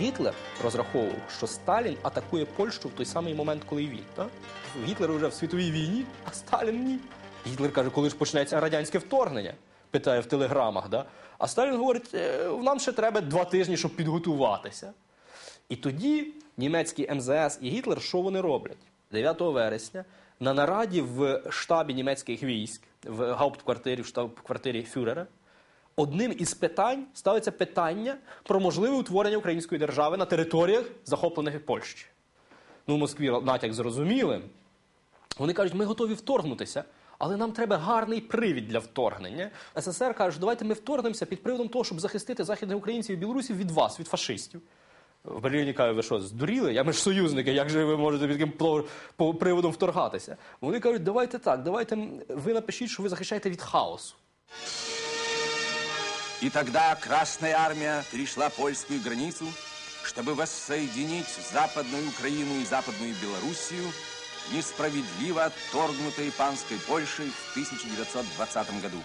Гітлер розраховував, що Сталін атакує Польщу в той самий момент, коли і він. Так? Гітлер вже в світовій війні, а Сталін ні. Гітлер каже, коли ж почнеться радянське вторгнення? Питає в телеграмах. Да? А Сталін говорить, «Е, нам ще треба два тижні, щоб підготуватися. І тоді німецький МЗС і Гітлер, що вони роблять? 9 вересня на нараді в штабі німецьких військ, в гауптквартирі, в штаб-квартирі Фюрера, одним із питань ставиться питання про можливе утворення української держави на територіях, захоплених Польщі. Ну, в Москві натяк зрозумілим. Вони кажуть, ми готові вторгнутися, але нам треба гарний привід для вторгнення. СССР каже, давайте ми вторгнемося під приводом того, щоб захистити західних українців і білорусів від вас, від фашистів. В Берліні кажуть, ви що, здуріли? Я ми ж союзники, як же ви можете під таким приводом вторгатися? Вони кажуть, давайте так, давайте ви напишіть, що ви захищаєте від хаосу. И тогда Красная Армия перешла польскую границу, чтобы воссоединить Западную Украину и Западную Белоруссию, несправедливо отторгнутой панской Польшей в 1920 году.